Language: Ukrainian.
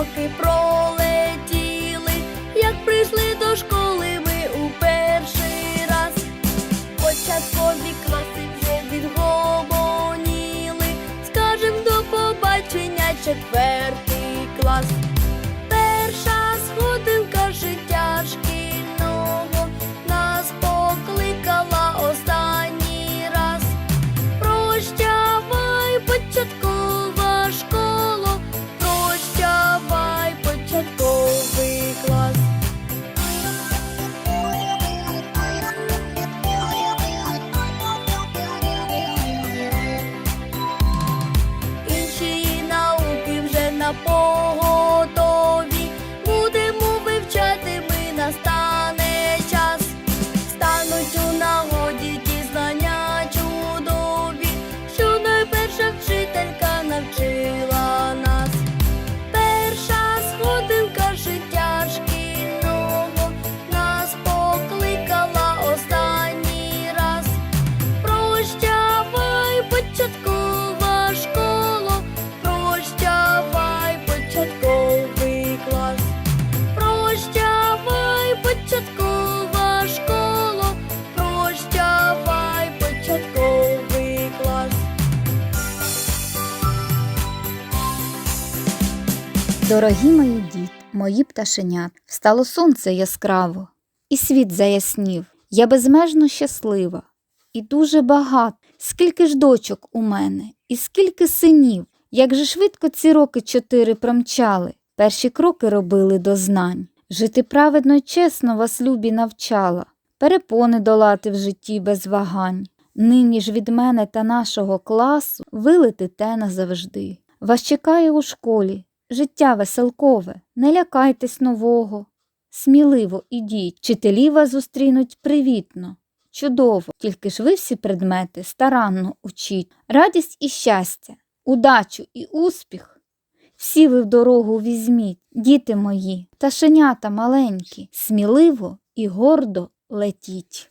Роки пролетіли, Дорогі мої діти, мої пташенят, встало сонце яскраво, і світ заяснів. Я безмежно щаслива і дуже багато. Скільки ж дочок у мене, і скільки синів. Як же швидко ці роки чотири промчали, перші кроки робили до знань. Жити праведно й чесно вас любі навчала, перепони долати в житті без вагань. Нині ж від мене та нашого класу ви летите назавжди. Вас чекає у школі життя веселкове, не лякайтесь нового. Сміливо ідіть, вчителі вас зустрінуть привітно, чудово, тільки ж ви всі предмети старанно учіть. Радість і щастя, удачу і успіх. Всі ви в дорогу візьміть, діти мої, пташенята маленькі, сміливо і гордо летіть.